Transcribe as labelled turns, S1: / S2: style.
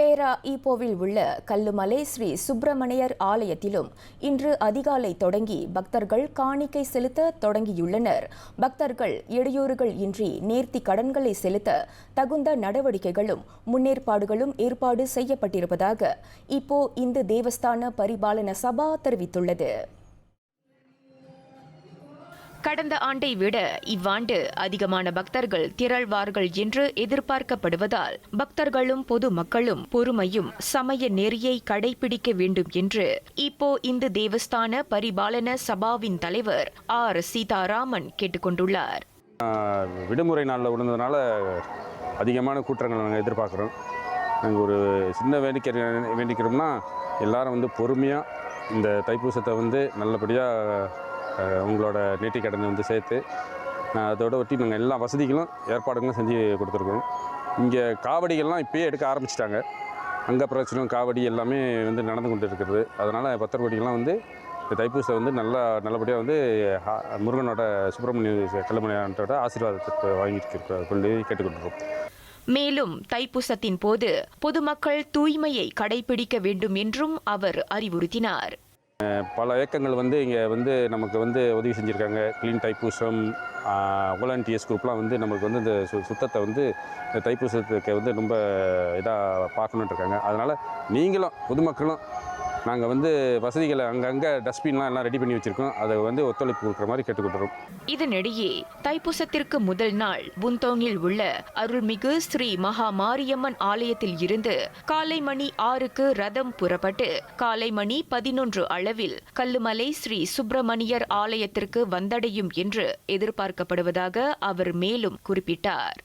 S1: பேரா ஈப்போவில் உள்ள கல்லுமலை ஸ்ரீ சுப்பிரமணியர் ஆலயத்திலும் இன்று அதிகாலை தொடங்கி பக்தர்கள் காணிக்கை செலுத்த தொடங்கியுள்ளனர். பக்தர்கள் இடையூறுகள் இன்றி நேர்த்தி கடன்களை செலுத்த தகுந்த நடவடிக்கைகளும் முன்னேற்பாடுகளும் ஏற்பாடு செய்யப்பட்டிருப்பதாக இப்போ இந்து தேவஸ்தான பரிபாலன சபா தெரிவித்துள்ளது. கடந்த ஆண்டை விட இவ்வாண்டு அதிகமான பக்தர்கள் திரள்வார்கள் என்று எதிர்பார்க்கப்படுவதால் பக்தர்களும் பொதுமக்களும் பொறுமையும் சமய நெறியை கடைபிடிக்க வேண்டும் என்று இப்போ இந்து தேவஸ்தான பரிபாலன சபாவின் தலைவர் ஆர். சீதாராமன் கேட்டுக்கொண்டுள்ளார்.
S2: விடுமுறை நாளில் விழுந்ததுனால அதிகமான கூட்டங்கள் நாங்கள் எதிர்பார்க்குறோம். நாங்கள் ஒரு சின்ன வேண்டிக்க வேண்டிக்கிறோம்னா எல்லாரும் வந்து பொறுமையாக இந்த தைப்பூசத்தை வந்து நல்லபடியாக உங்களோட நேர்த்தி கடனை வந்து சேர்த்து நான் அதோட ஒட்டி நாங்கள் எல்லா வசதிகளும் ஏற்பாடுகளும் செஞ்சு கொடுத்துருக்குறோம் இங்கே காவடிகள்லாம் இப்போயே எடுக்க ஆரம்பிச்சிட்டாங்க. அங்க பிரச்சனை காவடி எல்லாமே வந்து நடந்து கொண்டு இருக்கிறது அதனால் பத்திரக்கோடிகள்லாம் வந்து இந்த தைப்பூசத்தை வந்து நல்லா நல்லபடியாக வந்து முருகனோட சுப்பிரமணிய கல்லுமணியானோட ஆசீர்வாதத்தை வாங்கிட்டு கொண்டு கேட்டுக்கொண்டிருக்கோம்.
S1: மேலும் தைப்பூசத்தின் போது பொதுமக்கள் தூய்மையை கடைபிடிக்க வேண்டும் என்றும் அவர் அறிவுறுத்தினார்.
S2: பல இயக்கங்கள் வந்து இங்கே வந்து நமக்கு வந்து உதவி செஞ்சுருக்காங்க. க்ளீன் தைப்பூசம் வாலண்டியர்ஸ் குரூப்லாம் வந்து நமக்கு வந்து இந்த சு சுத்தத்தை வந்து இந்த தைப்பூசத்துக்கு வந்து ரொம்ப இதாக பார்க்கணுன்ட்டு இருக்காங்க. அதனால் நீங்களும் பொதுமக்களும் நாங்கள் வந்து வசதிகளை அங்கங்கே டஸ்ட்பின்லாம் எல்லாம் ரெடி பண்ணி வச்சுருக்கோம். அதை வந்து ஒத்துழைப்பு கொடுக்குற மாதிரி கேட்டுக்கொள்கிறோம்
S1: இதனிடையே தைப்பூசத்திற்கு முதல் நாள் புந்தோங்கில் உள்ள அருள்மிகு ஸ்ரீ மகா மாரியம்மன் ஆலயத்தில் இருந்து காலை மணி ஆறுக்கு ரதம் புறப்பட்டு காலை மணி பதினொன்று அளவில் கல்லுமலை ஸ்ரீ சுப்பிரமணியர் ஆலயத்திற்கு வந்தடையும் என்று எதிர்பார்க்கப்படுவதாக அவர் மேலும் குறிப்பிட்டார்.